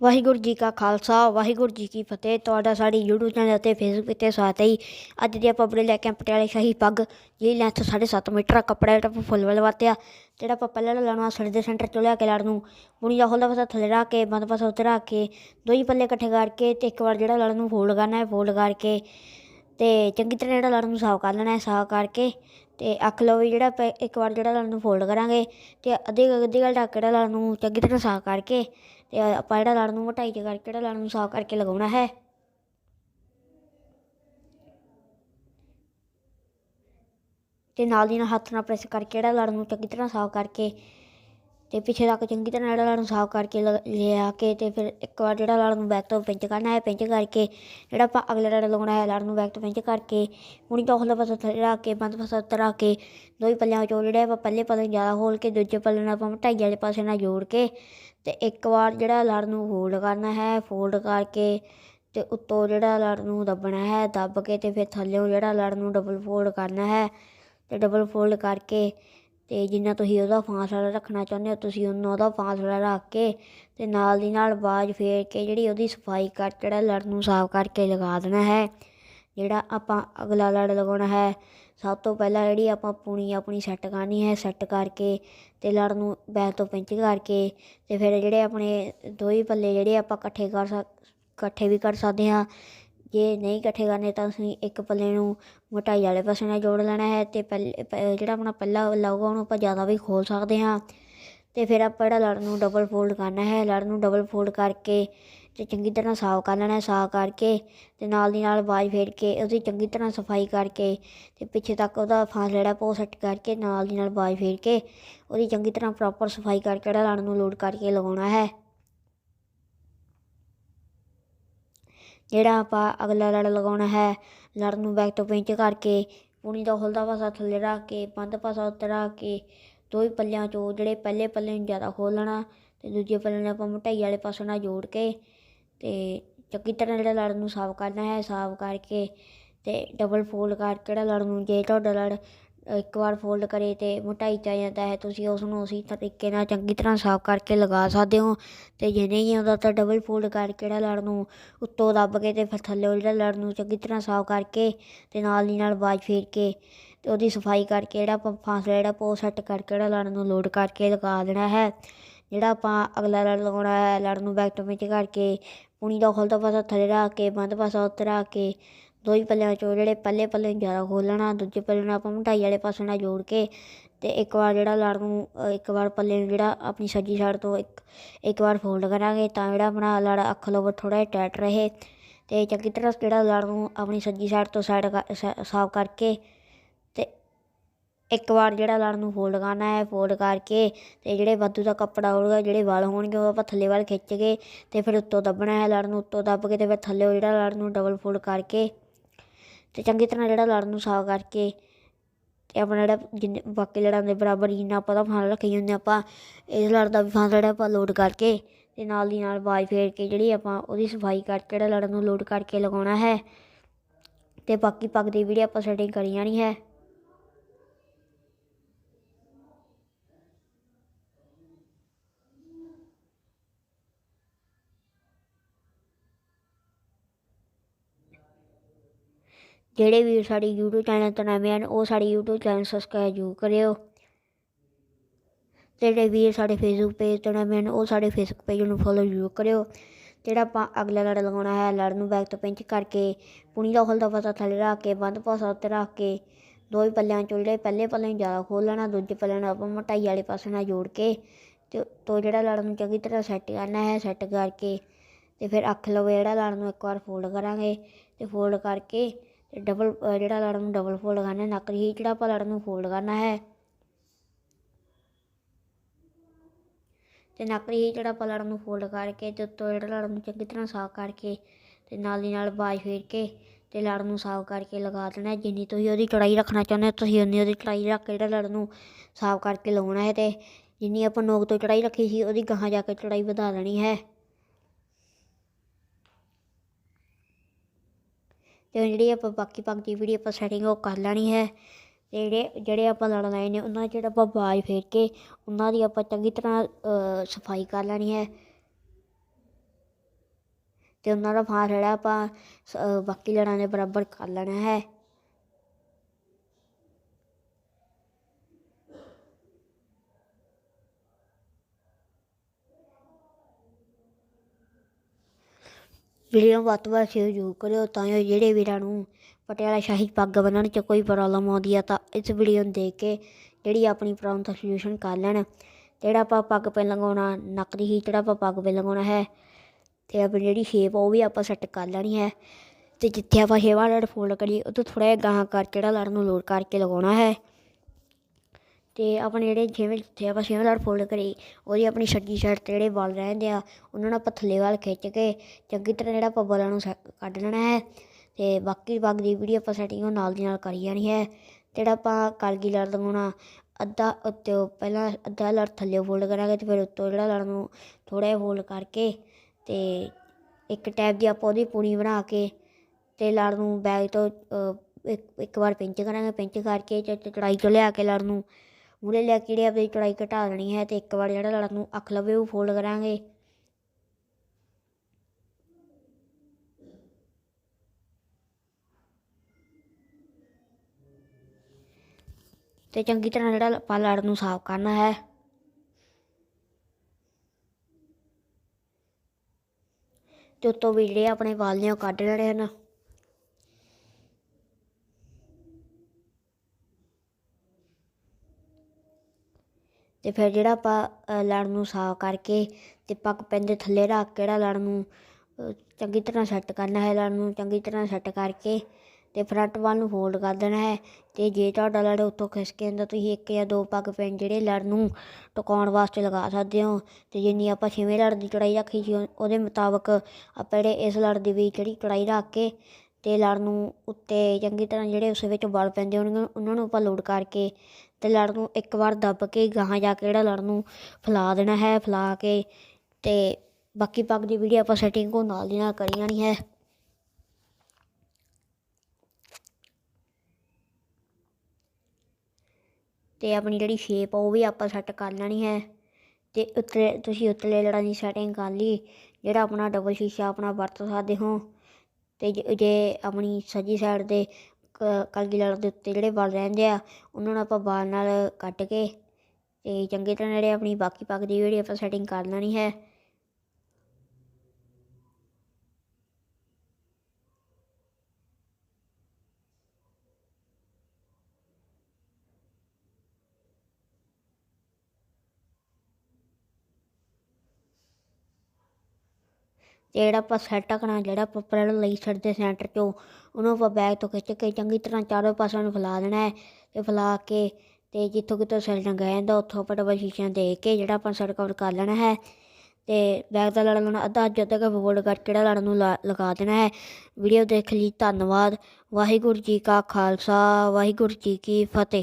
ਵਾਹਿਗੁਰੂ ਜੀ ਕਾ ਖਾਲਸਾ, ਵਾਹਿਗੁਰੂ ਜੀ ਕੀ ਫਤਿਹ। ਤੁਹਾਡਾ ਸਾਡੀ YouTube ਚੈਨਲ ਅਤੇ Facebook ਤੇ ਸਵਾਗਤ ਹੈ ਜੀ। ਅੱਜ ਦੀ ਆਪਾਂ ਆਪਣੇ ਲੈ ਕੇ ਆਏ ਪਟਿਆਲੇ ਸ਼ਾਹੀ ਪੱਗ। ਜਿਹਦੀ ਲੈਂਥ 7.5 ਮੀਟਰ ਆ ਕੱਪੜਾ ਜਿਹੜਾ ਆਪਾਂ ਫੁੱਲ ਵਾਲਾ ਵਰਤਿਆ। ਜਿਹੜਾ ਆਪਾਂ ਪਹਿਲਾਂ ਲਾਉਣਾ ਸੜ ਦੇ ਸੈਂਟਰ ਤੋਂ ਲਿਆ ਕੇ ਲੜ ਨੂੰ। ਬੁਣੀ ਦਾ ਖੋਲ੍ਹਾ ਪਾਸਾ ਥੱਲੇ ਰੱਖ ਕੇ, ਬੰਦ ਪਾਸਾ ਉੱਤੇ ਰੱਖ ਕੇ ਦੋ ਹੀ ਪੱਲੇ ਇਕੱਠੇ ਕਰਕੇ ਤੇ ਇੱਕ ਵਾਰ ਜਿਹੜਾ ਲੜ ਨੂੰ ਫੋਲਡ ਕਰਨਾ ਹੈ ਫੋਲਡ ਕਰਕੇ ਤੇ ਚੰਗੀ ਤਰ੍ਹਾਂ ਜਿਹੜਾ ਲੜ ਨੂੰ ਸਾਫ਼ ਕਰ ਲੈਣਾ ਹੈ, ਸਾਫ਼ ਕਰਕੇ ਤੇ ਅੱਖ ਲਓ ਵੀ ਜਿਹੜਾ ਆਪਾਂ ਇੱਕ ਵਾਰ ਜਿਹੜਾ ਲੜ ਨੂੰ ਫੋਲਡ ਕਰਾਂਗੇ ਤੇ ਅੱਧੇ ਅੱਧੇ ਗੱਲ ਢੱਕ ਜਿਹੜਾ ਲੜ ਨੂੰ ਚੰਗੀ ਤਰ੍ਹਾਂ ਸਾਫ਼ ਕਰਕੇ ਤੇ ਆਪਾਂ ਜਿਹੜਾ ਲੜ ਨੂੰ ਮੋਟਾਈ ਚ ਕਰਕੇ ਜਿਹੜਾ ਲੜ ਨੂੰ ਸਾਫ਼ ਕਰਕੇ ਲਗਾਉਣਾ ਹੈ। ਤੇ ਨਾਲ ਦੀ ਨਾਲ ਹੱਥ ਨਾਲ ਪ੍ਰੈਸ ਕਰਕੇ ਜਿਹੜਾ ਲੜ ਨੂੰ ਚੰਗੀ ਤਰ੍ਹਾਂ ਸਾਫ਼ ਕਰਕੇ ਤੇ ਪਿੱਛੇ ਤੱਕ ਚੰਗੀ ਤਰ੍ਹਾਂ ਜਿਹੜਾ ਲੜ ਨੂੰ ਸਾਫ਼ ਕਰਕੇ ਲ- ਲਿਆ ਕੇ ਤੇ ਫਿਰ ਇੱਕ ਵਾਰ ਜਿਹੜਾ ਲੜ ਨੂੰ ਬੈਕ ਤੋਂ ਪਿੰਚ ਕਰਨਾ ਹੈ ਪਿੰਚ ਕਰਕੇ ਜਿਹੜਾ ਆਪਾਂ ਅਗਲੇ ਲੜ ਲਗਾਉਣਾ ਹੈ, ਲੜ ਨੂੰ ਬੈਕ ਤੋਂ ਪਿੰਚ ਕਰਕੇ ਹੁਣੀ ਤੋਂ ਅਗਲੇ ਪਾਸੇ ਥੱਲੇ ਕੇ, ਬੰਦ ਪਾਸਾ ਉੱਤੇ ਕੇ ਦੋ ਹੀ ਪੱਲਿਆਂ ਚੋਂ ਜਿਹੜੇ ਆਪਾਂ ਪਹਿਲੇ ਪੱਲੇ ਨੂੰ ਜ਼ਿਆਦਾ ਖੋਲ ਕੇ ਦੂਜੇ ਪੱਲੇ ਨਾਲ ਆਪਾਂ ਢਾਈ ਵਾਲੇ ਪਾਸੇ ਨਾਲ ਜੋੜ ਕੇ ਤੇ ਇੱਕ ਵਾਰ ਜਿਹੜਾ ਲੜ ਨੂੰ ਫੋਲਡ ਕਰਨਾ ਹੈ ਫੋਲਡ ਕਰਕੇ ਤੇ ਉੱਤੋਂ ਜਿਹੜਾ ਲੜ ਨੂੰ ਦੱਬਣਾ ਹੈ, ਦੱਬ ਕੇ ਤੇ ਫਿਰ ਥੱਲੇੋਂ ਜਿਹੜਾ ਲੜ ਨੂੰ ਡਬਲ ਫੋਲਡ ਕਰਨਾ ਹੈ ਤੇ ਡਬਲ ਫੋਲਡ ਕਰਕੇ ਤੇ ਜਿੰਨਾ ਤੁਸੀਂ ਉਹਦਾ ਫਾਸਲਾ ਰੱਖਣਾ ਚਾਹੁੰਦੇ ਹੋ, ਤੁਸੀਂ ਉਹਨਾਂ ਉਹਦਾ ਫਾਸਲਾ ਰੱਖ ਕੇ ਤੇ ਨਾਲ ਦੀ ਨਾਲ ਬਾਜ ਫੇਰ ਕੇ ਜਿਹੜੀ ਉਹਦੀ ਸਫ਼ਾਈ ਕਰ, ਜਿਹੜਾ ਲੜ ਨੂੰ ਸਾਫ਼ ਕਰਕੇ ਲਗਾ ਦੇਣਾ ਹੈ। ਜਿਹੜਾ ਆਪਾਂ ਅਗਲਾ ਲੜ ਲਗਾਉਣਾ ਹੈ, ਸਭ ਤੋਂ ਪਹਿਲਾਂ ਜਿਹੜੀ ਆਪਾਂ ਪੂਣੀ, ਆਪਣੀ ਸੈੱਟ ਕਰਨੀ ਹੈ, ਸੈੱਟ ਕਰਕੇ ਤੇ ਲੜ ਨੂੰ ਬੈਕ ਤੋਂ ਪਿੰਚ ਕਰਕੇ ਤੇ ਫਿਰ ਜਿਹੜੇ ਆਪਣੇ ਦੋ ਹੀ ਪੱਲੇ ਜਿਹੜੇ ਆਪਾਂ ਇਕੱਠੇ ਕਰ ਸਕ, ਇਕੱਠੇ ਵੀ ਕਰ ਸਕਦੇ ਹਾਂ। ਜੇ ਨਹੀਂ ਇਕੱਠੇ ਕਰਨੇ ਤਾਂ ਅਸੀਂ ਇੱਕ ਪੱਲੇ ਨੂੰ ਮੋਟਾਈ ਵਾਲੇ ਪਾਸੇ ਨਾਲ ਜੋੜ ਲੈਣਾ ਹੈ ਤੇ ਪਹਿਲੇ ਪ- ਜਿਹੜਾ ਆਪਣਾ ਪੱਲਾ ਲਊਗਾ ਉਹਨੂੰ ਆਪਾਂ ਜ਼ਿਆਦਾ ਵੀ ਖੋਲ ਸਕਦੇ ਹਾਂ। ਅਤੇ ਫਿਰ ਆਪਾਂ ਜਿਹੜਾ ਲੜ ਨੂੰ ਡਬਲ ਫੋਲਡ ਕਰਨਾ ਹੈ, ਲੜ ਨੂੰ ਡਬਲ ਫੋਲਡ ਕਰਕੇ ਅਤੇ ਚੰਗੀ ਤਰ੍ਹਾਂ ਸਾਫ਼ ਕਰ ਲੈਣਾ ਸਾਫ਼ ਕਰਕੇ ਅਤੇ ਨਾਲ ਦੀ ਨਾਲ ਬਾਜ ਫੇਰ ਕੇ ਉਹਦੀ ਚੰਗੀ ਤਰ੍ਹਾਂ ਸਫ਼ਾਈ ਕਰਕੇ ਅਤੇ ਪਿੱਛੇ ਤੱਕ ਉਹਦਾ ਫਾਸ ਜਿਹੜਾ ਪੋ ਸੈੱਟ ਕਰਕੇ ਨਾਲ ਦੀ ਨਾਲ ਬਾਜ ਫੇਰ ਕੇ ਉਹਦੀ ਚੰਗੀ ਤਰ੍ਹਾਂ ਪ੍ਰੋਪਰ ਸਫ਼ਾਈ ਕਰਕੇ ਜਿਹੜਾ ਲੜ ਨੂੰ ਲੋਡ ਕਰਕੇ ਲਗਾਉਣਾ ਹੈ। ਜਿਹੜਾ ਆਪਾਂ ਅਗਲਾ ਲੜ ਲਗਾਉਣਾ ਹੈ, ਲੜ ਨੂੰ ਬੈਕ ਤੋਂ ਪਿੰਚ ਕਰਕੇ ਪੂਣੀ ਦਾ ਹੁਲਦਾ ਪਾਸਾ ਥੱਲੇ ਰੱਖ ਕੇ, ਬੰਦ ਪਾਸਾ ਉੱਤੇ ਰੱਖ ਕੇ ਦੋ ਹੀ ਪੱਲਿਆਂ ਚੋਂ ਜਿਹੜੇ ਪਹਿਲੇ ਪੱਲੇ ਨੂੰ ਜ਼ਿਆਦਾ ਖੋਲਣਾ ਤੇ ਦੂਜੇ ਪੱਲੇ ਨੂੰ ਆਪਾਂ ਮੋਟਾਈ ਵਾਲੇ ਪਾਸੇ ਨਾਲ ਜੋੜ ਕੇ ਤੇ ਚੰਗੀ ਤਰ੍ਹਾਂ ਜਿਹੜਾ ਲੜ ਨੂੰ ਸਾਫ਼ ਕਰਨਾ ਹੈ, ਸਾਫ਼ ਕਰਕੇ ਤੇ ਡਬਲ ਫੋਲਡ ਕਰਕੇ ਜਿਹੜਾ ਲੜ ਨੂੰ, ਜੇ ਤੁਹਾਡਾ ਲੜ ਇੱਕ ਵਾਰ ਫੋਲਡ ਕਰੇ ਤੇ ਮੋਟਾਈ ਚ ਆ ਜਾਂਦਾ ਹੈ, ਤੁਸੀਂ ਉਸ ਨੂੰ ਉਸੇ ਤਰੀਕੇ ਨਾਲ ਚੰਗੀ ਤਰ੍ਹਾਂ ਸਾਫ਼ ਕਰਕੇ ਲਗਾ ਸਕਦੇ ਹੋ ਤੇ ਜੇ ਨਹੀਂ ਆਉਂਦਾ ਤਾਂ ਡਬਲ ਫੋਲਡ ਕਰਕੇ ਜਿਹੜਾ ਲੜ ਨੂੰ ਉੱਤੋਂ ਦੱਬ ਕੇ ਤੇ ਫਿਰ ਥੱਲੇ ਜਿਹੜਾ ਲੜ ਨੂੰ ਚੰਗੀ ਤਰ੍ਹਾਂ ਸਾਫ਼ ਕਰਕੇ ਤੇ ਨਾਲ ਦੀ ਨਾਲ ਬਾਜ ਫੇਰ ਕੇ ਤੇ ਉਹਦੀ ਸਫ਼ਾਈ ਕਰਕੇ ਜਿਹੜਾ ਆਪਾਂ ਫਾਸਲਾ ਜਿਹੜਾ ਪੋ ਸੈੱਟ ਕਰਕੇ ਜਿਹੜਾ ਲੜ ਨੂੰ ਲੋਡ ਕਰਕੇ ਲਗਾ ਦੇਣਾ ਹੈ। ਜਿਹੜਾ ਆਪਾਂ ਅਗਲਾ ਲੜ ਲਗਾਉਣਾ ਹੈ ਲੜ ਨੂੰ ਬੈਕ ਤੋਂ ਵਿੱਚ ਕਰਕੇ ਪੂਣੀ ਦਾ ਖੁੱਲਦਾ ਪਾਸਾ ਥੱਲੇ ਰੱਖ ਕੇ ਬੰਦ ਪਾਸਾ ਉੱਤੇ ਰੱਖ ਕੇ ਦੋ ਹੀ ਪੱਲਿਆਂ ਚੋਂ ਜਿਹੜੇ ਪਹਿਲੇ ਪੱਲੇ ਨੂੰ ਜ਼ਿਆਦਾ ਖੋਲਣਾ ਦੂਜੇ ਪੱਲੇ ਨੂੰ ਆਪਾਂ ਮੋਟਾਈ ਵਾਲੇ ਪਾਸੇ ਨਾਲ ਜੋੜ ਕੇ ਤੇ ਇੱਕ ਵਾਰ ਜਿਹੜਾ ਲੜ ਨੂੰ ਇੱਕ ਵਾਰ ਪੱਲੇ ਨੂੰ ਜਿਹੜਾ ਆਪਣੀ ਸੱਜੀ ਸਾਈਡ ਤੋਂ ਇੱਕ ਇੱਕ ਵਾਰ ਫੋਲਡ ਕਰਾਂਗੇ ਤਾਂ ਜਿਹੜਾ ਆਪਣਾ ਲੜ ਅੱਖ ਲਵੋ ਥੋੜਾ ਜਿਹਾ ਟਾਈਟ ਰਹੇ ਤੇ ਚੰਗੀ ਤਰ੍ਹਾਂ ਜਿਹੜਾ ਲੜ ਨੂੰ ਆਪਣੀ ਸੱਜੀ ਸਾਈਡ ਤੋਂ ਸਾਈਡ ਸਾਫ਼ ਕਰਕੇ ਇੱਕ ਵਾਰ ਜਿਹੜਾ ਲੜ ਨੂੰ ਫੋਲਡ ਕਰਨਾ ਹੈ ਫੋਲਡ ਕਰਕੇ ਤੇ ਜਿਹੜੇ ਵਾਧੂ ਦਾ ਕੱਪੜਾ ਹੋਊਗਾ, ਜਿਹੜੇ ਵਲ ਹੋਣਗੇ, ਉਹ ਆਪਾਂ ਥੱਲੇ ਵੱਲ ਖਿੱਚ ਕੇ ਤੇ ਫਿਰ ਉੱਤੋਂ ਦੱਬਣਾ ਹੈ ਲੜ ਨੂੰ, ਉੱਤੋਂ ਦੱਬ ਕੇ ਤੇ ਫਿਰ ਥੱਲੇ ਜਿਹੜਾ ਲੜ ਨੂੰ ਡਬਲ ਫੋਲਡ ਕਰਕੇ ਤੇ ਚੰਗੀ ਤਰ੍ਹਾਂ ਜਿਹੜਾ ਲੜ ਨੂੰ ਸਾਫ਼ ਕਰਕੇ ਤੇ ਆਪਣਾ ਜਿਹੜਾ ਜਿੰਨੇ ਬਾਕੀ ਲੜਾਂ ਦੇ ਬਰਾਬਰ ਜਿੰਨਾ ਆਪਾਂ ਦਾ ਫਾਂ ਰੱਖੀ ਹੁੰਦੇ ਆਪਾਂ, ਇਸ ਲੜ ਦਾ ਵੀ ਫਾਂ ਜਿਹੜਾ ਆਪਾਂ ਲੋਡ ਕਰਕੇ ਤੇ ਨਾਲ ਦੀ ਨਾਲ ਬਾਜ ਫੇਰ ਕੇ ਜਿਹੜੀ ਆਪਾਂ ਉਹਦੀ ਸਫ਼ਾਈ ਕਰਕੇ ਜਿਹੜਾ ਲੜਨ ਨੂੰ ਲੋਡ ਕਰਕੇ ਲਗਾਉਣਾ ਹੈ ਤੇ ਬਾਕੀ ਪੱਗ ਦੀ ਵੀਡੀਓ ਆਪਾਂ ਸੈਟਿੰਗ ਕਰੀ ਜਾਣੀ ਹੈ। ਜਿਹੜੇ ਵੀਰ ਸਾਡੀ YouTube ਚੈਨਲ 'ਤੇ ਨਵੇਂ ਹਨ, ਉਹ ਸਾਡੀ YouTube ਚੈਨਲ ਸਬਸਕ੍ਰਾਈਬ ਜ਼ਰੂਰ ਕਰਿਓ। ਤੇ ਜਿਹੜੇ ਵੀਰ ਸਾਡੇ Facebook ਪੇਜ 'ਤੇ ਨਵੇਂ ਹਨ, ਉਹ ਸਾਡੇ Facebook ਪੇਜ ਨੂੰ ਫੋਲੋ ਜ਼ਰੂਰ ਕਰਿਓ। ਜਿਹੜਾ ਆਪਾਂ ਅਗਲਾ ਲੜ ਲਗਾਉਣਾ ਹੈ ਲੜ ਨੂੰ ਬੈਕ ਤੋਂ ਪਿੰਚ ਕਰਕੇ ਪੁਣੀ ਦਾ ਖੁੱਲਦਾ ਪਾਸਾ ਥੱਲੇ ਰੱਖ ਕੇ, ਬੰਦ ਪਾਸਾ ਉੱਤੇ ਰੱਖ ਕੇ ਦੋਵੇਂ ਪੱਲਿਆਂ ਚੋਂ ਜਿਹੜੇ ਪਹਿਲੇ ਪੱਲੇ ਨੂੰ ਜ਼ਿਆਦਾ ਖੋਲ ਲੈਣਾ, ਦੂਜੇ ਪੱਲੇ ਨੂੰ ਆਪਾਂ ਮੋਟਾਈ ਵਾਲੇ ਪਾਸੇ ਨਾਲ ਜੋੜ ਕੇ ਤੇ ਤੋਂ ਜਿਹੜਾ ਲੜ ਨੂੰ ਚੰਗੀ ਤਰ੍ਹਾਂ ਸੈੱਟ ਕਰਨਾ ਹੈ ਸੈੱਟ ਕਰਕੇ ਤੇ ਫਿਰ ਅੱਖ ਲਵੇ ਜਿਹੜਾ ਲੜ ਨੂੰ ਇੱਕ ਵਾਰ ਫੋਲਡ ਕਰਾਂਗੇ ਤੇ ਫੋਲਡ ਕਰਕੇ ਡਬਲ ਜਿਹੜਾ ਲੜ ਨੂੰ ਡਬਲ ਫੋਲਡ ਕਰਨਾ ਹੈ, ਨੱਕ ਹੀ ਜਿਹੜਾ ਆਪਾਂ ਲੜ ਨੂੰ ਫੋਲਡ ਕਰਨਾ ਹੈ। ਤੇ ਨੱਕ ਹੀ ਜਿਹੜਾ ਆਪਾਂ ਲੜ ਨੂੰ ਫੋਲਡ ਕਰਕੇ ਤੇ ਉੱਤੋਂ ਜਿਹੜਾ ਲੜ ਨੂੰ ਚੰਗੀ ਤਰ੍ਹਾਂ ਸਾਫ਼ ਕਰਕੇ ਤੇ ਨਾਲ ਦੀ ਨਾਲ ਬਾਜ ਫੇਰ ਕੇ ਤੇ ਲੜ ਨੂੰ ਸਾਫ਼ ਕਰਕੇ ਲਗਾ ਦੇਣਾ। ਜਿੰਨੀ ਤੁਸੀਂ ਉਹਦੀ ਚੜਾਈ ਰੱਖਣਾ ਚਾਹੁੰਦੇ ਹੋ ਤੁਸੀਂ ਉਨੀ ਉਹਦੀ ਚੜਾਈ ਰੱਖ ਕੇ ਜਿਹੜਾ ਲੜ ਨੂੰ ਸਾਫ਼ ਕਰਕੇ ਲਾਉਣਾ ਹੈ ਤੇ ਜਿੰਨੀ ਆਪਾਂ ਨੋਕ ਤੋਂ ਚੜਾਈ ਰੱਖੀ ਸੀ ਉਹਦੀ ਗਾਹਾਂ ਜਾ ਕੇ ਚੜਾਈ ਵਧਾ ਦੇਣੀ ਹੈ। ਤੇ ਜਿਹੜੀ ਆਪਾਂ ਬਾਕੀ ਪੱਗ ਦੀ ਵੀਡੀਓ ਆਪਾਂ ਸੈਟਿੰਗ ਉਹ ਕਰ ਲੈਣੀ ਹੈ। ਤੇ ਜਿਹੜੇ ਜਿਹੜੇ ਆਪਾਂ ਲੜ ਲਏ ਨੇ, ਉਹਨਾਂ 'ਚ ਜਿਹੜਾ ਆਪਾਂ ਬਾਜ ਫੇਰ ਕੇ ਉਹਨਾਂ ਦੀ ਆਪਾਂ ਚੰਗੀ ਤਰ੍ਹਾਂ ਸਫ਼ਾਈ ਕਰ ਲੈਣੀ ਹੈ। ਤੇ ਉਹਨਾਂ ਦਾ ਫਾਹ ਜਿਹੜਾ ਆਪਾਂ ਸ- ਬਾਕੀ ਲੜਾਂ ਦੇ ਬਰਾਬਰ ਕਰ ਲੈਣਾ ਹੈ। ਵੀਡੀਓ ਵੱਧ ਤੋਂ ਵੱਧ ਸ਼ੇਅਰ ਜ਼ਰੂਰ ਕਰਿਓ, ਤਾਂ ਜੋ ਜਿਹੜੇ ਵੀਰਾਂ ਨੂੰ ਪਟਿਆਲਾ ਸ਼ਾਹੀ ਪੱਗ ਬੰਨਣ 'ਚ ਕੋਈ ਪ੍ਰੋਬਲਮ ਆਉਂਦੀ ਆ, ਤਾਂ ਇਸ ਵੀਡੀਓ ਨੂੰ ਦੇਖ ਕੇ ਜਿਹੜੀ ਆਪਣੀ ਪ੍ਰੋਬਲਮ ਦਾ ਸੋਲੂਸ਼ਨ ਕਰ ਲੈਣ। ਜਿਹੜਾ ਆਪਾਂ ਪੱਗ ਪੇ ਲਗਾਉਣਾ ਨੱਕ ਦੀ ਹੀ ਜਿਹੜਾ ਆਪਾਂ ਪੱਗ ਪੇ ਲਗਾਉਣਾ ਹੈ, ਤੇ ਆਪਣੀ ਜਿਹੜੀ ਸ਼ੇਪ ਉਹ ਵੀ ਆਪਾਂ ਸੈੱਟ ਕਰ ਲੈਣੀ ਹੈ। ਤੇ ਜਿੱਥੇ ਆਪਾਂ ਛੇਵਾਂ ਲੜ ਫੋਲਡ ਕਰੀ ਉਹ ਤੋਂ ਥੋੜਾ ਜਿਹਾ ਗਾਹਾਂ ਕਰ ਜਿਹੜਾ ਲੜ ਨੂੰ ਲੋਡ ਕਰਕੇ ਲਗਾਉਣਾ ਹੈ। ਅਤੇ ਆਪਣੇ ਜਿਹੜੇ ਜਿਵੇਂ ਜਿੱਥੇ ਆਪਾਂ ਛੇਵੇਂ ਲੜ ਫੋਲਡ ਕਰੀ, ਉਹਦੀ ਆਪਣੀ ਸੱਜੀ ਸਾਈਡ ਤੇ ਜਿਹੜੇ ਬਲ ਰਹਿੰਦੇ ਆ, ਉਹਨਾਂ ਨੂੰ ਆਪਾਂ ਥੱਲੇ ਵੱਲ ਖਿੱਚ ਕੇ ਚੰਗੀ ਤਰ੍ਹਾਂ ਜਿਹੜਾ ਆਪਾਂ ਬਲਾਂ ਨੂੰ ਸੈ- ਕੱਢ ਲੈਣਾ ਹੈ ਅਤੇ ਬਾਕੀ ਪੱਗ ਦੀ ਵੀਡੀਓ ਆਪਾਂ ਸੈਟਿੰਗ ਉਹ ਨਾਲ ਦੀ ਨਾਲ ਕਰੀ ਜਾਣੀ ਹੈ। ਜਿਹੜਾ ਆਪਾਂ ਕਲਗੀ ਲੜ ਲਗਾਉਣਾ, ਅੱਧਾ ਉੱਤੇ ਪਹਿਲਾਂ ਅੱਧਾ ਲੜ ਥੱਲੇ ਫੋਲਡ ਕਰਾਂਗੇ ਤੇ ਫਿਰ ਉੱਤੋਂ ਜਿਹੜਾ ਲੜ ਨੂੰ ਥੋੜਾ ਜਿਹਾ ਫੋਲਡ ਕਰਕੇ ਤੇ ਇੱਕ ਟੈਪ ਦੀ ਆਪਾਂ ਉਹਦੀ ਪੂਣੀ ਬਣਾ ਕੇ ਤੇ ਲੜ ਨੂੰ ਬੈਗ ਤੋਂ ਇੱਕ ਇੱਕ ਵਾਰ ਪਿੰਚ ਕਰਾਂਗੇ, ਪਿੰਚ ਕਰਕੇ ਤੇ ਤੇ ਚੜਾਈ ਤੋਂ ਲਿਆ ਕੇ ਲੜ ਨੂੰ ਮੂਰੇ ਲਿਆ ਕੇ ਜਿਹੜੀ ਆਪਣੀ ਚੌੜਾਈ ਘਟਾ ਦੇਣੀ ਹੈ ਤੇ ਇੱਕ ਵਾਰ ਜਿਹੜਾ ਲੜਨ ਨੂੰ ਅੱਖ ਲਵੇ ਉਹ ਫੋਲਡ ਕਰਾਂਗੇ। ਤੇ ਚੰਗੀ ਤਰ੍ਹਾਂ ਜਿਹੜਾ ਆਪਾਂ ਲੜ ਨੂੰ ਸਾਫ਼ ਕਰਨਾ ਹੈ। ਤੇ ਉੱਤੋਂ ਵੀ ਜਿਹੜੇ ਆਪਣੇ ਵਾਲ ਨੇ ਉਹ ਕੱਢ ਲੈਣੇ ਹਨ। ਅਤੇ ਫਿਰ ਜਿਹੜਾ ਆਪਾਂ ਲੜ ਨੂੰ ਸਾਫ਼ ਕਰਕੇ ਅਤੇ ਪੱਗ ਪੈਂਦੇ ਥੱਲੇ ਰੱਖ ਕੇ ਜਿਹੜਾ ਲੜ ਨੂੰ ਚੰਗੀ ਤਰ੍ਹਾਂ ਸੈੱਟ ਕਰਨਾ ਹੈ, ਲੜ ਨੂੰ ਚੰਗੀ ਤਰ੍ਹਾਂ ਸੈੱਟ ਕਰਕੇ ਅਤੇ ਫਰੰਟ ਵੱਲ ਨੂੰ ਫੋਲਡ ਕਰ ਦੇਣਾ ਹੈ ਅਤੇ ਜੇ ਤੁਹਾਡਾ ਲੜ ਉੱਤੋਂ ਖਿਸਕ ਜਾਂਦਾ ਤੁਸੀਂ ਇੱਕ ਜਾਂ ਦੋ ਪੱਗ ਪੈਨ ਜਿਹੜੇ ਲੜ ਨੂੰ ਟਿਕਾਉਣ ਵਾਸਤੇ ਲਗਾ ਸਕਦੇ ਹੋ ਅਤੇ ਜਿੰਨੀ ਆਪਾਂ ਛੇਵੇਂ ਲੜ ਦੀ ਚੌੜਾਈ ਰੱਖੀ ਸੀ ਉਹ- ਉਹਦੇ ਮੁਤਾਬਕ ਆਪਾਂ ਜਿਹੜੇ ਇਸ ਲੜ ਦੀ ਵੀ ਜਿਹੜੀ ਚੌੜਾਈ ਰੱਖ ਕੇ ਅਤੇ ਲੜ ਨੂੰ ਉੱਤੇ ਚੰਗੀ ਤਰ੍ਹਾਂ ਜਿਹੜੇ ਉਸ ਵਿੱਚ ਵਲ ਪੈਂਦੇ ਹੋਣਗੇ, ਉਹਨਾਂ ਨੂੰ ਆਪਾਂ ਲੋਡ ਕਰਕੇ ਅਤੇ ਲੜ ਨੂੰ ਇੱਕ ਵਾਰ ਦੱਬ ਕੇ ਗਾਹਾਂ ਜਾ ਕੇ ਜਿਹੜਾ ਲੜ ਨੂੰ ਫੈਲਾ ਦੇਣਾ ਹੈ, ਫੈਲਾ ਕੇ ਅਤੇ ਬਾਕੀ ਪੱਗ ਦੀ ਵੀਡੀਓ ਆਪਾਂ ਸੈਟਿੰਗ ਕੋ ਨਾਲ ਦੀ ਨਾਲ ਕਰੀ ਜਾਣੀ ਹੈ। ਤੇ ਆਪਣੀ ਜਿਹੜੀ ਸ਼ੇਪ ਆ ਉਹ ਵੀ ਆਪਾਂ ਸੈੱਟ ਕਰ ਲੈਣੀ ਹੈ ਤੇ ਉੱਤੇ ਤੁਸੀਂ ਉੱਤਲੇ ਲੜਾਂ ਦੀ ਸੈਟਿੰਗ ਕਰ ਲਈ, ਜਿਹੜਾ ਆਪਣਾ ਡਬਲ ਸ਼ੀਸ਼ਾ ਆਪਣਾ ਵਰਤ ਸਕਦੇ ਹੋ। ਅਤੇ ਜੇ ਜੇ ਆਪਣੀ ਸੱਜੀ ਸਾਈਡ ਦੇ ਕ- ਕਲਗੀ ਲੜ ਦੇ ਉੱਤੇ ਜਿਹੜੇ ਵਾਲ ਰਹਿੰਦੇ ਆ, ਉਹਨਾਂ ਨੂੰ ਆਪਾਂ ਬਾਲ ਨਾਲ ਕੱਟ ਕੇ ਅਤੇ ਚੰਗੀ ਤਰ੍ਹਾਂ ਜਿਹੜੇ ਆਪਣੀ ਬਾਕੀ ਪੱਗ ਦੀ ਜਿਹੜੀ ਆਪਾਂ ਸੈਟਿੰਗ ਕਰ ਲੈਣੀ ਹੈ ਤੇ ਜਿਹੜਾ ਆਪਾਂ ਸੈੱਟ ਕਰਨਾ ਜਿਹੜਾ ਆਪਾਂ ਪਰਲ ਲਈ ਛੱਡਦੇ ਸੈਂਟਰ ਚੋਂ, ਉਹਨੂੰ ਆਪਾਂ ਬੈਗ ਤੋਂ ਖਿੱਚ ਕੇ ਚੰਗੀ ਤਰ੍ਹਾਂ ਚਾਰੋਂ ਪਾਸਿਆਂ ਨੂੰ ਫੈਲਾ ਦੇਣਾ ਹੈ ਤੇ ਫੈਲਾ ਕੇ ਤੇ ਜਿੱਥੋਂ ਕਿਤੋਂ ਸੈੱਟ ਲੰਘਾ ਜਾਂਦਾ, ਉੱਥੋਂ ਆਪਾਂ ਡਬਲ ਸ਼ੀਸ਼ਾ ਦੇ ਕੇ ਜਿਹੜਾ ਆਪਾਂ ਸੈੱਟ ਕਵਰ ਕਰ ਲੈਣਾ ਹੈ ਤੇ ਬੈਗ ਦਾ ਲੜਨ ਨੂੰ ਅੱਧਾ ਅੱਧ ਤੱਕ ਫੋਲਡ ਕਰਕੇ ਜਿਹੜਾ ਲੜਨ ਨੂੰ ਲਾ- ਲਗਾ ਦੇਣਾ ਹੈ। ਵੀਡੀਓ ਦੇਖ ਲਈ, ਧੰਨਵਾਦ। ਵਾਹਿਗੁਰੂ ਜੀ ਕਾ ਖਾਲਸਾ, ਵਾਹਿਗੁਰੂ ਜੀ ਕੀ ਫਤਿਹ।